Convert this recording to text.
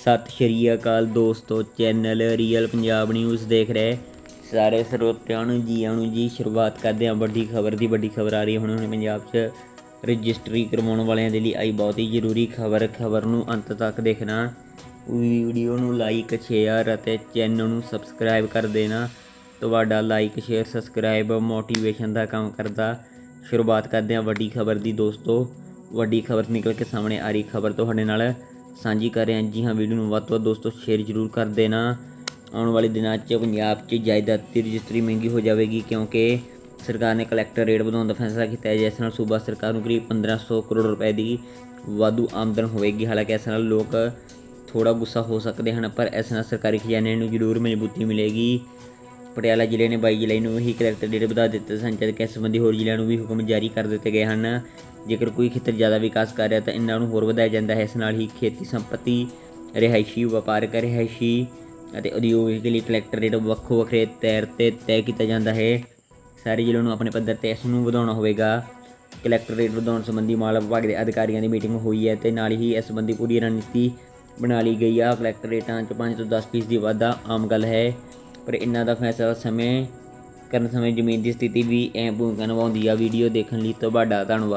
ਸਤਿ ਸ਼੍ਰੀ ਅਕਾਲ ਦੋਸਤੋ, channel real Punjab news ਦੇਖ ਰਹੇ ਸਾਰੇ ਸਰੋਤਿਆਂ ਨੂੰ ਜੀ ਆਇਆਂ ਨੂੰ ਜੀ ਸ਼ੁਰੂਆਤ ਕਰਦੇ ਹਾਂ। ਵੱਡੀ ਖਬਰ ਦੀ ਵੱਡੀ ਖਬਰ ਆ ਰਹੀ ਹੁਣ ਹੁਣ ਪੰਜਾਬ 'ਚ ਰਜਿਸਟਰੀ ਕਰਵਾਉਣ ਵਾਲਿਆਂ ਦੇ ਲਈ ਆਈ ਬਹੁਤ ਹੀ ਜ਼ਰੂਰੀ ਖਬਰ। ਖਬਰ ਨੂੰ ਅੰਤ ਤੱਕ ਦੇਖਣਾ। ਵੀਡੀਓ ਨੂੰ ਲਾਈਕ ਸ਼ੇਅਰ ਅਤੇ ਚੈਨਲ ਨੂੰ ਸਬਸਕ੍ਰਾਈਬ ਕਰ ਦੇਣਾ। ਤੁਹਾਡਾ ਲਾਈਕ ਸ਼ੇਅਰ ਸਬਸਕ੍ਰਾਈਬ ਮੋਟੀਵੇਸ਼ਨ ਦਾ ਕੰਮ ਕਰਦਾ। ਸ਼ੁਰੂਆਤ ਕਰਦੇ ਹਾਂ ਵੱਡੀ ਖਬਰ ਦੀ ਦੋਸਤੋ। ਵੱਡੀ ਖਬਰ ਨਿਕਲ ਕੇ ਸਾਹਮਣੇ ਆ ਰਹੀ ਖਬਰ ਤੁਹਾਡੇ ਨਾਲ। ਸਾਂਝੀ ਕਰ ਰਹੇ ਹਾਂ ਜੀ ਹਾਂ, ਵੀਡੀਓ ਨੂੰ ਵੱਧ ਤੋਂ ਵੱਧ ਦੋਸਤੋ ਸ਼ੇਅਰ ਜ਼ਰੂਰ ਕਰ ਦੇਣਾ। ਆਉਣ ਵਾਲੇ ਦਿਨਾਂ 'ਚ ਪੰਜਾਬ 'ਚ ਜਾਇਦਾਦ ਦੀ ਰਜਿਸਟਰੀ ਮਹਿੰਗੀ ਹੋ ਜਾਵੇਗੀ ਕਿਉਂਕਿ ਸਰਕਾਰ ਨੇ ਕਲੈਕਟਰ ਰੇਟ ਵਧਾਉਣ ਦਾ ਫੈਸਲਾ ਕੀਤਾ ਹੈ, ਜਿਸ ਨਾਲ ਸੂਬਾ ਸਰਕਾਰ ਨੂੰ ਕਰੀਬ 1500 ਕਰੋੜ ਰੁਪਏ ਦੀ ਵਾਧੂ ਆਮਦਨ ਹੋਵੇਗੀ। ਹਾਲਾਂਕਿ ਇਸ ਨਾਲ ਲੋਕ ਥੋੜਾ ਗੁੱਸਾ ਹੋ ਸਕਦੇ ਹਨ, ਪਰ ਇਸ ਨਾਲ ਸਰਕਾਰੀ ਖਜ਼ਾਨੇ ਨੂੰ ਜ਼ਰੂਰ ਮਜ਼ਬੂਤੀ ਮਿਲੇਗੀ। ਪਟਿਆਲਾ ਜ਼ਿਲ੍ਹੇ ਨੇ 22 ਜੁਲਾਈ ਨੂੰ ਹੀ ਕਲੈਕਟਰ ਰੇਟ ਵਧਾ ਦਿੱਤੇ ਸਨ ਜਦਕਿ ਇਸ ਸੰਬੰਧੀ ਹੋਰ ਜ਼ਿਲ੍ਹਿਆਂ ਨੂੰ ਵੀ ਹੁਕਮ ਜਾਰੀ ਕਰ ਦਿੱਤੇ ਗਏ ਹਨ। ਜੇਕਰ ਕੋਈ ਖੇਤਰ ਜ਼ਿਆਦਾ ਵਿਕਾਸ ਕਰ ਰਿਹਾ ਤਾਂ ਇਹਨਾਂ ਨੂੰ ਹੋਰ ਵਧਾਇਆ ਜਾਂਦਾ ਹੈ। ਇਸ ਨਾਲ ਹੀ ਖੇਤੀ ਸੰਪਤੀ, ਰਿਹਾਇਸ਼ੀ ਵਪਾਰਕ ਰਿਹਾਇਸ਼ੀ ਅਤੇ ਉਦਯੋਗਿਕ ਲਈ ਕਲੈਕਟਰ ਰੇਟ ਵੱਖੋ ਵੱਖਰੇ ਤੈਰ ਤੇ ਤੈਅ ਕੀਤਾ ਜਾਂਦਾ ਹੈ। ਸਾਰੇ ਜ਼ਿਲ੍ਹਿਆਂ ਨੂੰ ਆਪਣੇ ਪੱਧਰ ਤੇ ਇਸ ਨੂੰ ਵਧਾਉਣਾ ਹੋਵੇਗਾ। ਕਲੈਕਟਰ ਰੇਟ ਵਧਾਉਣ ਸੰਬੰਧੀ ਮਾਲ ਵਿਭਾਗ ਦੇ ਅਧਿਕਾਰੀਆਂ ਦੀ ਮੀਟਿੰਗ ਹੋਈ ਹੈ ਤੇ ਨਾਲ ਹੀ ਇਸ ਸੰਬੰਧੀ ਪੂਰੀ ਰਣਨੀਤੀ ਬਣਾ ਲਈ ਗਈ ਆ। ਕਲੈਕਟਰ ਰੇਟਾਂ 'ਚ 5 ਤੋਂ 10 ਫੀਸਦੀ ਦੀ ਵਾਧਾ ਆਮ ਗੱਲ ਹੈ। ਪਰ ਇਹਨਾਂ ਦਾ ਫੈਸਲਾ ਸਮੇਂ ਕਰਨ ਸਮੇਂ ਜ਼ਮੀਨ ਦੀ ਸਥਿਤੀ ਵੀ ਅਹਿਮ ਭੂਮਿਕਾ ਨਿਭਾਉਂਦੀ ਆ ਵੀਡੀਓ ਦੇਖਣ ਲਈ ਤੁਹਾਡਾ ਧੰਨਵਾਦ।